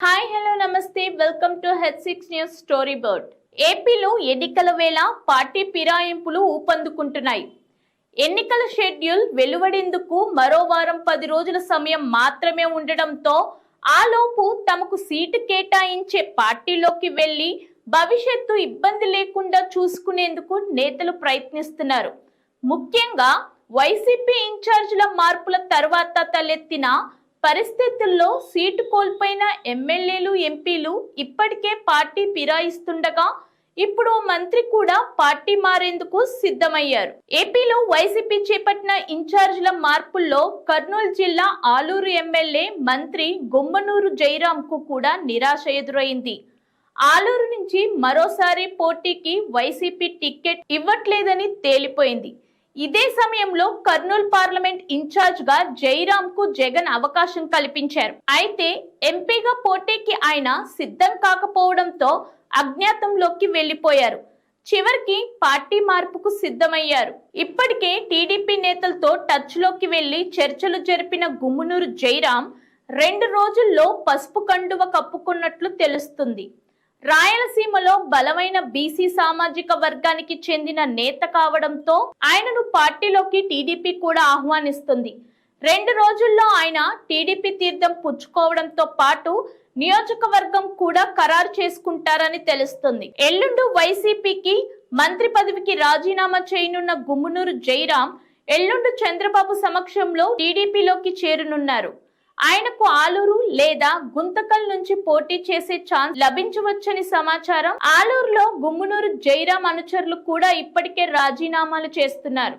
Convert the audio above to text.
Hi hello నమస్తే. Welcome to head six news story board. ఏపీలో ఎన్నికల వేళ పార్టీ ఫిరాయింపులు ఊపందుకుంటున్నాయి. ఎన్నికల షెడ్యూల్ వెలువడేందుకు మరో వారం పది రోజుల సమయం మాత్రమే ఉండడంతో ఆలోపు తమకు సీటు కేటాయించే పార్టీలోకి వెళ్ళి భవిష్యత్తు ఇబ్బంది లేకుండా చూసుకునేందుకు నేతలు ప్రయత్నిస్తున్నారు. ముఖ్యంగా వైసీపీ ఇన్ఛార్జీల మార్పుల తర్వాత తలెత్తిన పరిస్థితుల్లో సీటు కోల్పోయిన ఎమ్మెల్యేలు ఎంపీలు ఇప్పటికే పార్టీ ఫిరాయిస్తుండగా ఇప్పుడు మంత్రి కూడా పార్టీ మారేందుకు సిద్ధమయ్యారు. ఏపీలో వైసీపీ చేపట్టిన ఇన్ఛార్జ్ల మార్పుల్లో కర్నూలు జిల్లా ఆలూరు ఎమ్మెల్యే మంత్రి గుమ్మనూరు జయరాం కు కూడా నిరాశ ఎదురైంది. ఆలూరు నుంచి మరోసారి పోటీకి వైసీపీ టికెట్ ఇవ్వట్లేదని తేలిపోయింది. ఇదే సమయంలో కర్నూలు పార్లమెంట్ ఇన్ఛార్జ్గా జైరామ్కు జగన్ అవకాశం కల్పించారు. అయితే ఎంపీగా పోటీకి ఆయన సిద్ధం కాకపోవడంతో అజ్ఞాతంలోకి వెళ్ళిపోయారు చివరికి పార్టీ మార్పుకు సిద్ధమయ్యారు. ఇప్పటికే టీడీపీ నేతలతో టచ్లోకి వెళ్ళి చర్చలు జరిపిన గుమ్మునూరు జైరాం రెండు రోజుల్లో పసుపు కండువ కప్పుకున్నట్లు తెలుస్తుంది. రాయలసీమలో బలమైన బీసీ సామాజిక వర్గానికి చెందిన నేత కావడంతో ఆయనను పార్టీలోకి టీడీపీ కూడా ఆహ్వానిస్తుంది. రెండు రోజుల్లో ఆయన టీడీపీ తీర్థం పుచ్చుకోవడంతో పాటు నియోజకవర్గం కూడా ఖరారు చేసుకుంటారని తెలుస్తుంది. ఎల్లుండు వైసీపీకి మంత్రి పదవికి రాజీనామా చేయనున్న గుమ్మునూరు జైరాం ఎల్లుండు చంద్రబాబు సమక్షంలో టీడీపీలోకి చేరనున్నారు. ఆయనకు ఆలూరు లేదా గుంతకల్ నుంచి పోటీ చేసే ఛాన్స్ లభించవచ్చని సమాచారం. ఆలూరులో గుమ్మునూరు జైరాం అనుచరులు కూడా ఇప్పటికే రాజీనామాలు చేస్తున్నారు.